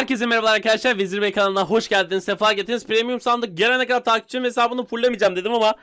Herkese merhabalar arkadaşlar. Vezir Bey kanalına hoş geldiniz. Sefa getirdiniz. Premium sandık gelene kadar takipçim hesabını fulllemeyeceğim dedim ama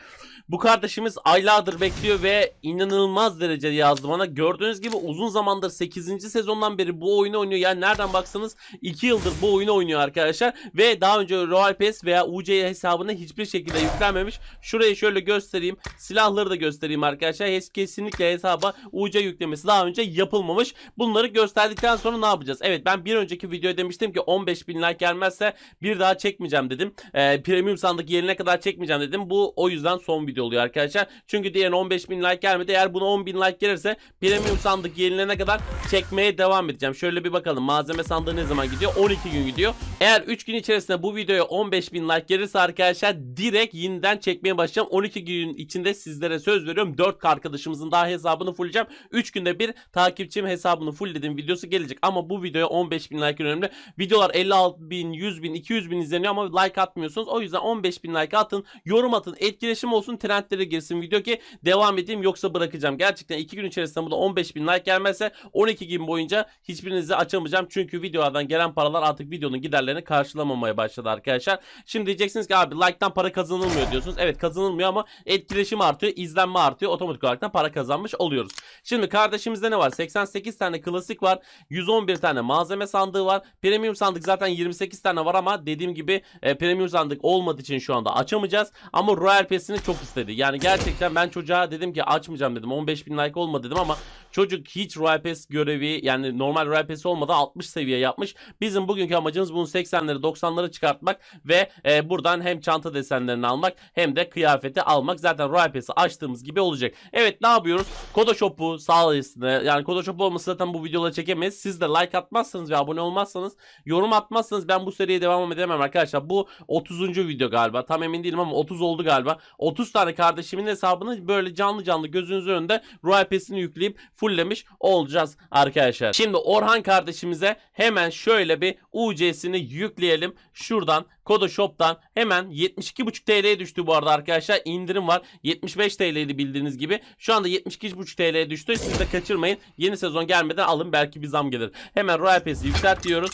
bu kardeşimiz aylardır bekliyor ve inanılmaz derecede yazdı bana. Gördüğünüz gibi uzun zamandır 8. sezondan beri bu oyunu oynuyor. Yani nereden baksanız 2 yıldır bu oyunu oynuyor arkadaşlar. Ve daha önce Royal Pass veya UC hesabına hiçbir şekilde yüklenmemiş. Şurayı şöyle göstereyim. Silahları da göstereyim arkadaşlar. Kesinlikle hesaba UC yüklemesi daha önce yapılmamış. Bunları gösterdikten sonra ne yapacağız? Evet ben bir önceki videoda demiştim ki 15 bin like gelmezse bir daha çekmeyeceğim dedim. Ee, premium sandık yerine kadar çekmeyeceğim dedim. Bu o yüzden son video oluyor arkadaşlar. Çünkü diğerine 15 bin like gelmedi. Eğer buna 10 bin like gelirse premium sandık yenilene kadar çekmeye devam edeceğim. Şöyle bir bakalım malzeme sandığı ne zaman gidiyor? 12 gün gidiyor. Eğer 3 gün içerisinde bu videoya 15 bin like gelirse arkadaşlar direkt yeniden çekmeye başlayacağım. 12 gün içinde sizlere söz veriyorum. 4 arkadaşımızın daha hesabını fullleyeceğim. 3 günde bir takipçim hesabını fullledim videosu gelecek. Ama bu videoya 15 bin like önemli. Videolar 56 bin, 100 bin, 200 bin izleniyor ama like atmıyorsunuz. O yüzden 15 bin like atın. Yorum atın. Etkileşim olsun. Trendlere girsin video ki devam edeyim yoksa bırakacağım. Gerçekten 2 gün içerisinde bu da 15 bin like gelmezse 12 gün boyunca hiçbirinizi açamayacağım. Çünkü videolardan gelen paralar artık videonun giderlerini karşılamamaya başladı arkadaşlar. Şimdi diyeceksiniz ki abi like'tan para kazanılmıyor diyorsunuz. Evet kazanılmıyor ama etkileşim artıyor, izlenme artıyor. Otomatik olarak da para kazanmış oluyoruz. Şimdi kardeşimizde ne var? 88 tane klasik var. 111 tane malzeme sandığı var. Premium sandık zaten 28 tane var ama dediğim gibi e, premium sandık olmadığı için şu anda açamayacağız. Ama Royal Pass'ini çok istedi. Yani gerçekten ben çocuğa dedim ki açmayacağım dedim. 15 bin like olmadı dedim ama çocuk hiç Royal görevi yani normal Royal Pass olmadı 60 seviye yapmış. Bizim bugünkü amacımız bunu 80'leri 90'ları çıkartmak ve e, buradan hem çanta desenlerini almak hem de kıyafeti almak. Zaten Royal açtığımız gibi olacak. Evet ne yapıyoruz? Kodoshop'u sayesinde yani Kodoshop olmasa zaten bu videoları çekemeyiz. Siz de like atmazsanız ve abone olmazsanız yorum atmazsanız ben bu seriye devam edemem arkadaşlar. Bu 30. video galiba. Tam emin değilim ama 30 oldu galiba. 30 tane kardeşimin hesabını böyle canlı canlı gözünüzün önünde Royal yükleyip fulllemiş olacağız arkadaşlar. Şimdi Orhan kardeşimize hemen şöyle bir UC'sini yükleyelim. Şuradan Kodoshop'tan hemen 72,5 TL'ye düştü bu arada arkadaşlar. İndirim var. 75 TL'ydi bildiğiniz gibi. Şu anda 72,5 TL'ye düştü. Siz de kaçırmayın. Yeni sezon gelmeden alın belki bir zam gelir. Hemen Royal Pass'i yükselt diyoruz.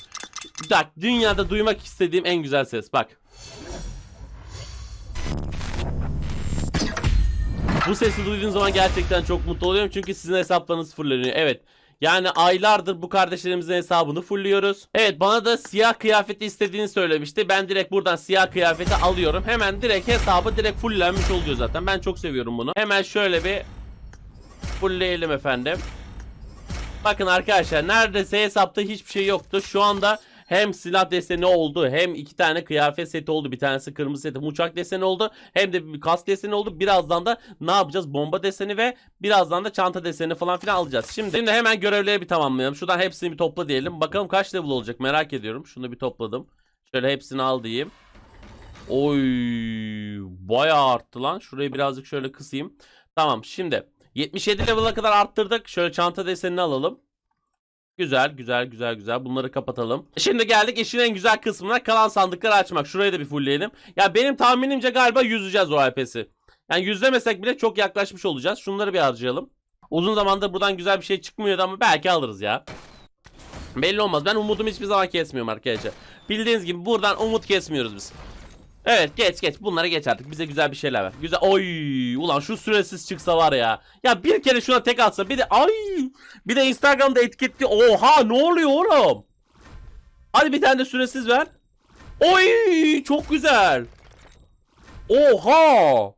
Bak dünyada duymak istediğim en güzel ses bak. Bu sesi duyduğum zaman gerçekten çok mutlu oluyorum çünkü sizin hesaplarınız fulleniyor. Evet. Yani aylardır bu kardeşlerimizin hesabını fullliyoruz. Evet bana da siyah kıyafeti istediğini söylemişti. Ben direkt buradan siyah kıyafeti alıyorum. Hemen direkt hesabı direkt fulllenmiş oluyor zaten. Ben çok seviyorum bunu. Hemen şöyle bir fullleyelim efendim. Bakın arkadaşlar neredeyse hesapta hiçbir şey yoktu. Şu anda hem silah deseni oldu hem iki tane kıyafet seti oldu. Bir tanesi kırmızı seti uçak deseni oldu. Hem de bir kask deseni oldu. Birazdan da ne yapacağız? Bomba deseni ve birazdan da çanta deseni falan filan alacağız. Şimdi, şimdi hemen görevleri bir tamamlayalım. Şuradan hepsini bir topla diyelim. Bakalım kaç level olacak merak ediyorum. Şunu bir topladım. Şöyle hepsini al diyeyim. Oy bayağı arttı lan. Şurayı birazcık şöyle kısayım. Tamam şimdi 77 level'a kadar arttırdık. Şöyle çanta desenini alalım. Güzel güzel güzel güzel bunları kapatalım. Şimdi geldik işin en güzel kısmına kalan sandıkları açmak. Şurayı da bir fullleyelim. Ya benim tahminimce galiba yüzeceğiz o AP'si. Yani yüzlemesek bile çok yaklaşmış olacağız. Şunları bir harcayalım. Uzun zamandır buradan güzel bir şey çıkmıyordu ama belki alırız ya. Belli olmaz. Ben umudumu hiçbir zaman kesmiyorum arkadaşlar. Bildiğiniz gibi buradan umut kesmiyoruz biz. Evet geç geç bunları geç artık bize güzel bir şeyler ver. Güzel oy ulan şu süresiz çıksa var ya. Ya bir kere şuna tek atsa bir de ay bir de Instagram'da etiketli oha ne oluyor oğlum. Hadi bir tane de süresiz ver. Oy çok güzel. Oha.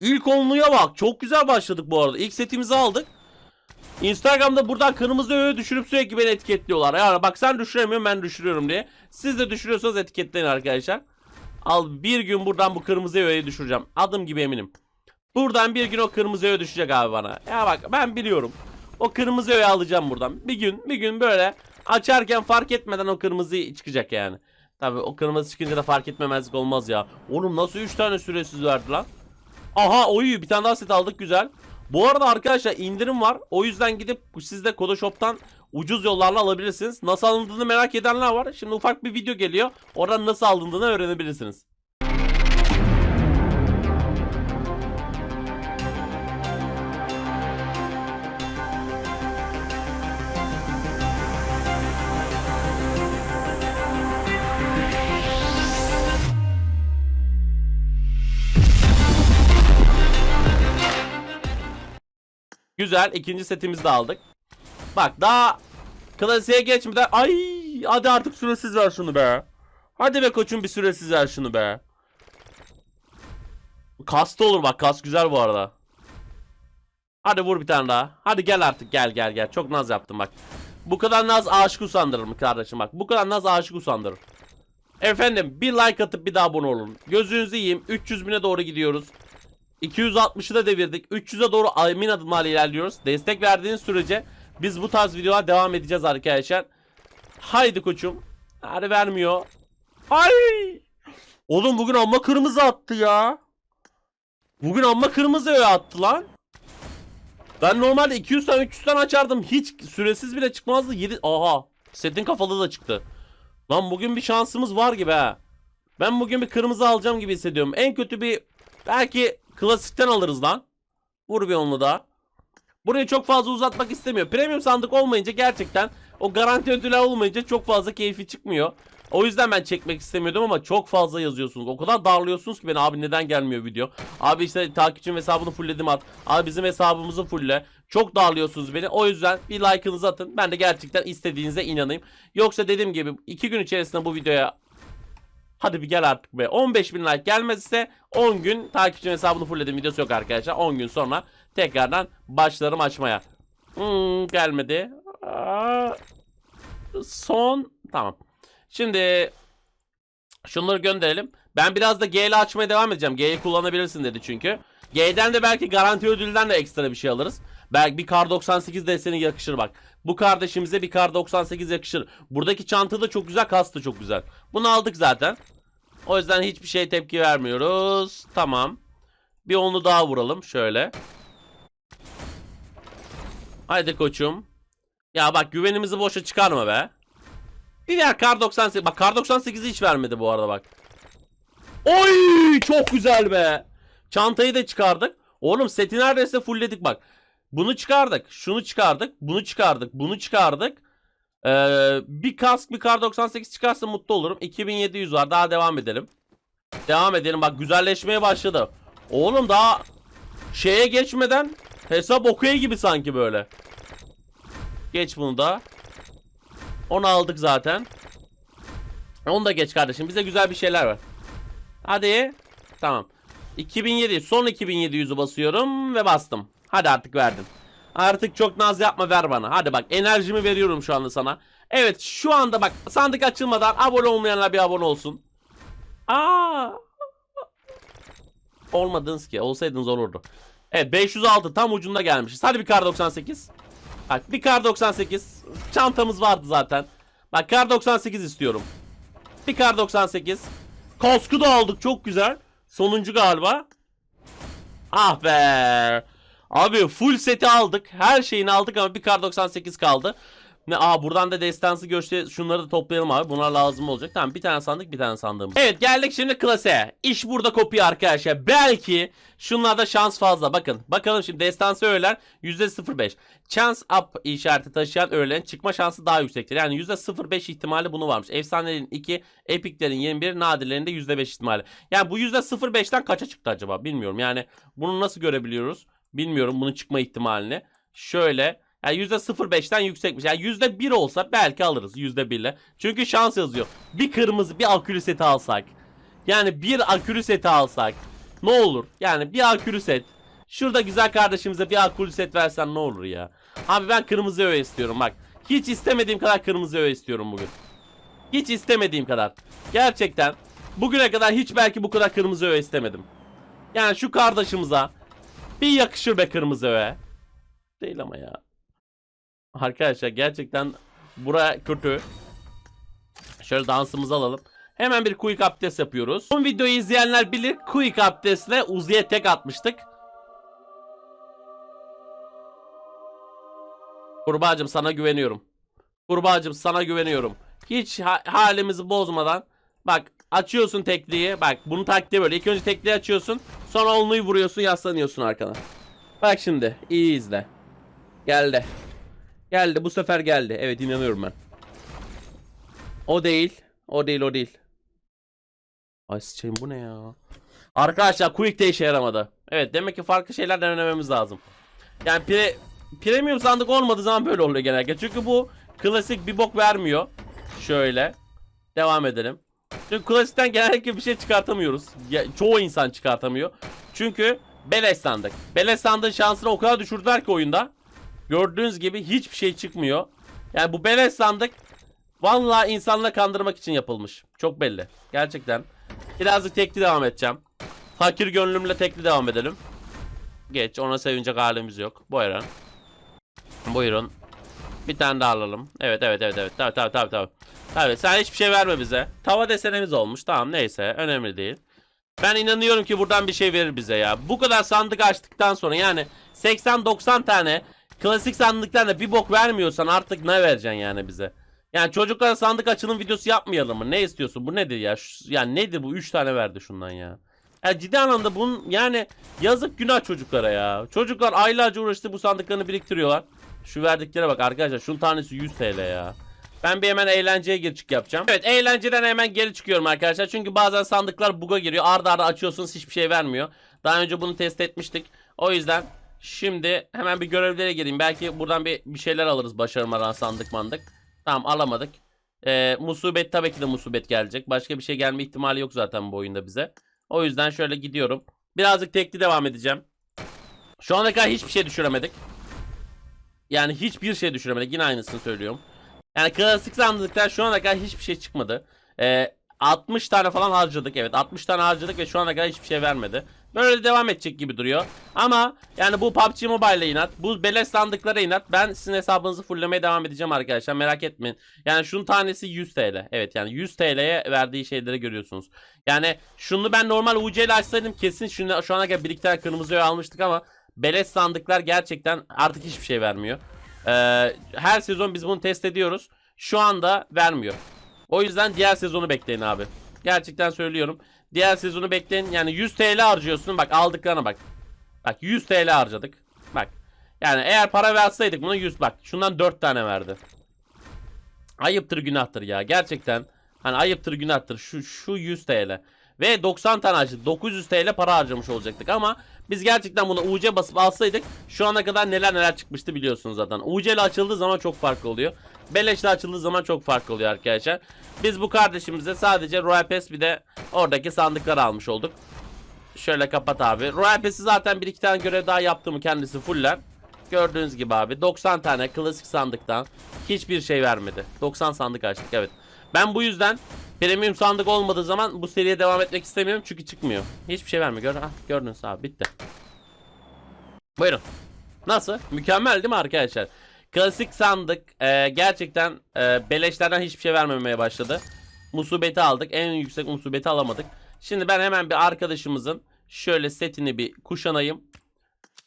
İlk onluya bak çok güzel başladık bu arada. İlk setimizi aldık. Instagram'da buradan kırmızı öğe düşürüp sürekli beni etiketliyorlar. Yani bak sen düşüremiyorsun ben düşürüyorum diye. Siz de düşürüyorsanız etiketleyin arkadaşlar. Al bir gün buradan bu kırmızı öğeyi düşüreceğim. Adım gibi eminim. Buradan bir gün o kırmızı öğe düşecek abi bana. Ya bak ben biliyorum. O kırmızı öğeyi alacağım buradan. Bir gün bir gün böyle açarken fark etmeden o kırmızı çıkacak yani. Tabi o kırmızı çıkınca da fark etmemezlik olmaz ya. Oğlum nasıl 3 tane süresiz verdi lan? Aha oyu bir tane daha set aldık güzel. Bu arada arkadaşlar indirim var. O yüzden gidip siz de Kodoshop'tan ucuz yollarla alabilirsiniz. Nasıl alındığını merak edenler var. Şimdi ufak bir video geliyor. Oradan nasıl alındığını öğrenebilirsiniz. Güzel. ikinci setimizi de aldık. Bak daha klasiğe geçmeden ay hadi artık süresiz ver şunu be. Hadi be koçum bir süresiz ver şunu be. Kasta olur bak kas güzel bu arada. Hadi vur bir tane daha. Hadi gel artık gel gel gel. Çok naz yaptım bak. Bu kadar naz aşık usandırır mı kardeşim bak. Bu kadar naz aşık usandırır. Efendim bir like atıp bir daha abone olun. Gözünüzü yiyeyim. 300 bine doğru gidiyoruz. 260'ı da devirdik. 300'e doğru emin adımlarla ilerliyoruz. Destek verdiğiniz sürece biz bu tarz videolar devam edeceğiz arkadaşlar. Haydi koçum. Hadi vermiyor. Ay! Oğlum bugün amma kırmızı attı ya. Bugün amma kırmızı öyle attı lan. Ben normalde 200 tane 300 tane açardım. Hiç süresiz bile çıkmazdı. 7 Aha. Setin kafalı da çıktı. Lan bugün bir şansımız var gibi ha. Ben bugün bir kırmızı alacağım gibi hissediyorum. En kötü bir belki klasikten alırız lan. Vur bir onlu daha. Burayı çok fazla uzatmak istemiyor. Premium sandık olmayınca gerçekten o garanti ödüller olmayınca çok fazla keyfi çıkmıyor. O yüzden ben çekmek istemiyordum ama çok fazla yazıyorsunuz. O kadar darlıyorsunuz ki beni abi neden gelmiyor video. Abi işte takipçim hesabını fullledim at. Abi bizim hesabımızı fullle. Çok darlıyorsunuz beni. O yüzden bir like'ınızı atın. Ben de gerçekten istediğinize inanayım. Yoksa dediğim gibi 2 gün içerisinde bu videoya Hadi bir gel artık be. 15 bin like gelmezse 10 gün takipçim hesabını fullledim videosu yok arkadaşlar. 10 gün sonra tekrardan başlarım açmaya. Hmm, gelmedi. Aa, son. Tamam. Şimdi şunları gönderelim. Ben biraz da G ile açmaya devam edeceğim. G'yi kullanabilirsin dedi çünkü. G'den de belki garanti ödülden de ekstra bir şey alırız. Belki bir kar 98 deseni yakışır bak. Bu kardeşimize bir kar 98 yakışır. Buradaki çanta da çok güzel, kas da çok güzel. Bunu aldık zaten. O yüzden hiçbir şey tepki vermiyoruz. Tamam. Bir onu daha vuralım şöyle. Haydi koçum. Ya bak güvenimizi boşa çıkarma be. Bir diğer kar 98. Bak kar 98'i hiç vermedi bu arada bak. Oy çok güzel be. Çantayı da çıkardık. Oğlum seti neredeyse fullledik bak. Bunu çıkardık. Şunu çıkardık. Bunu çıkardık. Bunu çıkardık. Ee, bir kask bir kar 98 çıkarsa mutlu olurum. 2700 var. Daha devam edelim. Devam edelim. Bak güzelleşmeye başladı. Oğlum daha şeye geçmeden hesap okey gibi sanki böyle. Geç bunu da. Onu aldık zaten. Onu da geç kardeşim. Bize güzel bir şeyler var. Hadi. Tamam. 2007 son 2700'ü basıyorum ve bastım. Hadi artık verdim. Artık çok naz yapma ver bana. Hadi bak enerjimi veriyorum şu anda sana. Evet şu anda bak sandık açılmadan abone olmayanlar bir abone olsun. Aa. Olmadınız ki. Olsaydınız olurdu. Evet 506 tam ucunda gelmişiz. Hadi bir kar 98. Bak bir kar 98. Çantamız vardı zaten. Bak kar 98 istiyorum. Bir kar 98. Kaskı da aldık çok güzel. Sonuncu galiba. Ah be. Abi full seti aldık. Her şeyini aldık ama bir kar 98 kaldı. Ne aa buradan da destansı göçte şunları da toplayalım abi. Bunlar lazım olacak. Tamam bir tane sandık bir tane sandığımız. Evet geldik şimdi klasiğe. İş burada kopuyor arkadaşlar. Belki şunlarda şans fazla. Bakın bakalım şimdi destansı öğeler %05. Chance up işareti taşıyan öğelerin çıkma şansı daha yüksektir. Yani %05 ihtimali bunu varmış. Efsanelerin 2, epiklerin 21, nadirlerin de %5 ihtimali. Yani bu %05'ten kaça çıktı acaba bilmiyorum. Yani bunu nasıl görebiliyoruz? Bilmiyorum bunun çıkma ihtimalini. Şöyle yani %05'ten yüksekmiş. Yani %1 olsa belki alırız %1 ile. Çünkü şans yazıyor. Bir kırmızı bir akülü seti alsak. Yani bir akülü seti alsak. Ne olur? Yani bir akülü set. Şurada güzel kardeşimize bir akülü set versen ne olur ya? Abi ben kırmızı öğe istiyorum bak. Hiç istemediğim kadar kırmızı öğe istiyorum bugün. Hiç istemediğim kadar. Gerçekten. Bugüne kadar hiç belki bu kadar kırmızı öğe istemedim. Yani şu kardeşimize bir yakışır be kırmızı öğe. Değil ama ya. Arkadaşlar gerçekten bura kötü. Şöyle dansımızı alalım. Hemen bir quick abdest yapıyoruz. Son videoyu izleyenler bilir. Quick abdestle Uzi'ye tek atmıştık. Kurbağacım sana güveniyorum. Kurbağacım sana güveniyorum. Hiç ha- halimizi bozmadan. Bak açıyorsun tekliği. Bak bunu taktiği böyle. İlk önce tekliği açıyorsun. Sonra olmayı vuruyorsun yaslanıyorsun arkana. Bak şimdi iyi izle. Geldi. Geldi bu sefer geldi. Evet inanıyorum ben. O değil. O değil o değil. Ay sıçayım bu ne ya? Arkadaşlar quick de işe yaramadı. Evet demek ki farklı şeyler denememiz lazım. Yani pre, premium sandık olmadığı zaman böyle oluyor genellikle. Çünkü bu klasik bir bok vermiyor. Şöyle. Devam edelim. Çünkü klasikten genellikle bir şey çıkartamıyoruz. Ya, çoğu insan çıkartamıyor. Çünkü beleş sandık. Beleş sandığın şansını o kadar düşürdüler ki oyunda. Gördüğünüz gibi hiçbir şey çıkmıyor. Yani bu beleş sandık vallahi insanla kandırmak için yapılmış. Çok belli. Gerçekten. Birazcık tekli devam edeceğim. Fakir gönlümle tekli devam edelim. Geç. Ona sevinecek halimiz yok. Buyurun. Buyurun. Bir tane daha alalım. Evet evet evet evet. Tabii tabii tabii tabii. Tabii sen hiçbir şey verme bize. Tava desenimiz olmuş. Tamam neyse. Önemli değil. Ben inanıyorum ki buradan bir şey verir bize ya. Bu kadar sandık açtıktan sonra yani 80-90 tane klasik sandıktan da bir bok vermiyorsan artık ne vereceksin yani bize? Yani çocuklara sandık açılım videosu yapmayalım mı? Ne istiyorsun? Bu nedir ya? Şu- yani nedir bu? 3 tane verdi şundan ya. Ya ciddi anlamda bunun yani yazık günah çocuklara ya. Çocuklar aylarca uğraştı bu sandıklarını biriktiriyorlar. Şu verdiklere bak arkadaşlar. Şunun tanesi 100 TL ya. Ben bir hemen eğlenceye gir çık yapacağım. Evet eğlenceden hemen geri çıkıyorum arkadaşlar. Çünkü bazen sandıklar buga giriyor. Arda arda açıyorsunuz hiçbir şey vermiyor. Daha önce bunu test etmiştik. O yüzden şimdi hemen bir görevlere gireyim. Belki buradan bir, bir şeyler alırız başaramadan sandık mandık. Tamam alamadık. Ee, musibet tabii ki de musibet gelecek. Başka bir şey gelme ihtimali yok zaten bu oyunda bize. O yüzden şöyle gidiyorum. Birazcık tekli devam edeceğim. Şu ana kadar hiçbir şey düşüremedik. Yani hiçbir şey düşüremedik. Yine aynısını söylüyorum. Yani klasik sandıktan şu ana kadar hiçbir şey çıkmadı. Ee, 60 tane falan harcadık. Evet 60 tane harcadık ve şu ana kadar hiçbir şey vermedi. Böyle devam edecek gibi duruyor. Ama yani bu PUBG Mobile'le inat. Bu beleş sandıklara inat. Ben sizin hesabınızı fulllemeye devam edeceğim arkadaşlar. Merak etmeyin. Yani şunun tanesi 100 TL. Evet yani 100 TL'ye verdiği şeyleri görüyorsunuz. Yani şunu ben normal UC ile açsaydım kesin şunu, şu ana kadar bir iki tane kırmızı oy almıştık ama beleş sandıklar gerçekten artık hiçbir şey vermiyor. Ee, her sezon biz bunu test ediyoruz. Şu anda vermiyor. O yüzden diğer sezonu bekleyin abi. Gerçekten söylüyorum. Diğer sezonu bekleyin. Yani 100 TL harcıyorsun. Bak aldıklarına bak. Bak 100 TL harcadık. Bak. Yani eğer para verseydik buna 100 bak. Şundan 4 tane verdi. Ayıptır günahtır ya. Gerçekten. Hani ayıptır günahtır. Şu, şu 100 TL. Ve 90 tane harcadık. 900 TL para harcamış olacaktık ama biz gerçekten buna UC basıp alsaydık şu ana kadar neler neler çıkmıştı biliyorsunuz zaten. UC ile açıldığı zaman çok farklı oluyor. Beleş ile açıldığı zaman çok farklı oluyor arkadaşlar. Biz bu kardeşimize sadece Royal Pass bir de oradaki sandıkları almış olduk. Şöyle kapat abi. Royal Pass'i zaten bir iki tane görev daha yaptığımı kendisi fuller. Gördüğünüz gibi abi 90 tane klasik sandıktan hiçbir şey vermedi. 90 sandık açtık evet. Ben bu yüzden premium sandık olmadığı zaman bu seriye devam etmek istemiyorum çünkü çıkmıyor. Hiçbir şey vermiyor. Gör, ah, gördünüz abi bitti. Buyurun. Nasıl? Mükemmel değil mi arkadaşlar? Klasik sandık e, gerçekten e, beleşlerden hiçbir şey vermemeye başladı. Musibeti aldık. En yüksek musibeti alamadık. Şimdi ben hemen bir arkadaşımızın şöyle setini bir kuşanayım.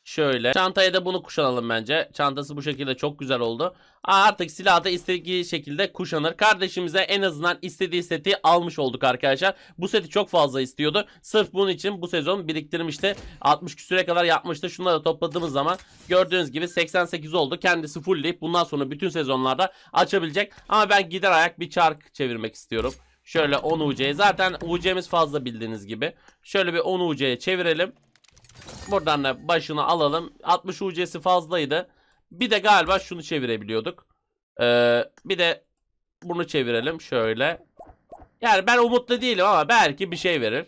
Şöyle. Çantaya da bunu kuşanalım bence. Çantası bu şekilde çok güzel oldu. Artık silahı da istediği şekilde kuşanır. Kardeşimize en azından istediği seti almış olduk arkadaşlar. Bu seti çok fazla istiyordu. Sırf bunun için bu sezon biriktirmişti. 60 küsüre kadar yapmıştı. Şunları da topladığımız zaman gördüğünüz gibi 88 oldu. Kendisi fullleyip bundan sonra bütün sezonlarda açabilecek. Ama ben gider ayak bir çark çevirmek istiyorum. Şöyle 10 UC'ye. Zaten UC'miz fazla bildiğiniz gibi. Şöyle bir 10 UC'ye çevirelim. Buradan da başını alalım. 60 UC'si fazlaydı. Bir de galiba şunu çevirebiliyorduk. Ee, bir de bunu çevirelim şöyle. Yani ben umutlu değilim ama belki bir şey verir.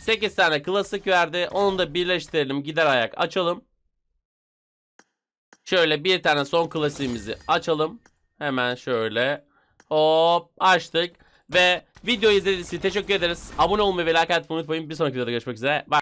8 tane klasik verdi. Onu da birleştirelim. Gider ayak açalım. Şöyle bir tane son klasiğimizi açalım. Hemen şöyle. Hop açtık. Ve video izlediğiniz için teşekkür ederiz. Abone olmayı ve like atmayı unutmayın. Bir sonraki videoda görüşmek üzere. Bye.